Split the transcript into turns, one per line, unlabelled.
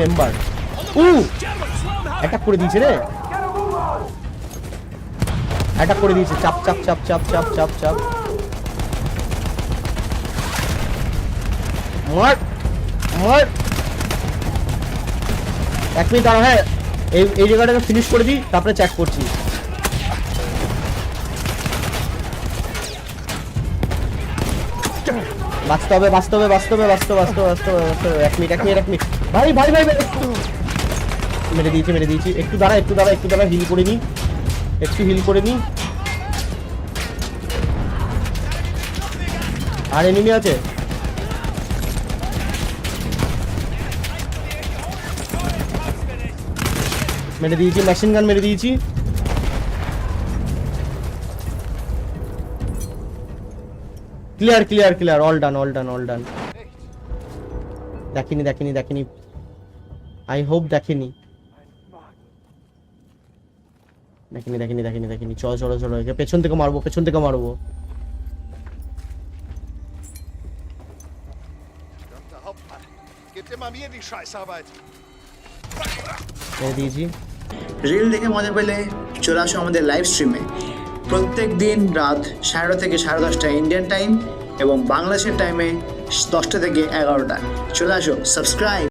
Member উ attack করে দিয়েছে রে। অ্যাটাক করে দিয়েছে। চাপ চাপ চাপ চাপ চাপ চাপ চাপ। মার মার এক মিনিট দাঁড়া হ্যাঁ। এই এই জায়গাটাকে ফিনিশ করে দিই, তারপরে চেক করছি। বাঁচতে হবে বাঁচতে হবে বাঁচতে হবে বাঁচতে বাঁচতে বাঁচতে বাঁচতে হবে এক মিনিট এক মিনিট এক মিনিট। ভাই ভাই ভাই মেরে দিয়েছি মেরে দিয়েছি। একটু দাঁড়া একটু দাঁড়া একটু দাঁড়া হিল করে নিই একটু হিল করে নিই আর এনিমি আছে? মেরে দিয়েছি মেশিন গান মেরে দিয়েছি। Clear clear clear all done all done all done দেখিনি দেখিনি দেখিনি। আই হোপ দেখেনি। দেখিনি দেখিনি দেখিনি দেখিনি। চলো চলো চলো পেছন থেকে মারবো, পেছন থেকে মারবো।
রিল দেখে মজা পেলে চলে আসো আমাদের লাইভ স্ট্রিমে প্রত্যেক দিন রাত সাড়ে থেকে সাড়ে দশটা ইন্ডিয়ান টাইম এবং বাংলাদেশের টাইমে দশটা থেকে এগারোটা। চলে আসো সাবস্ক্রাইব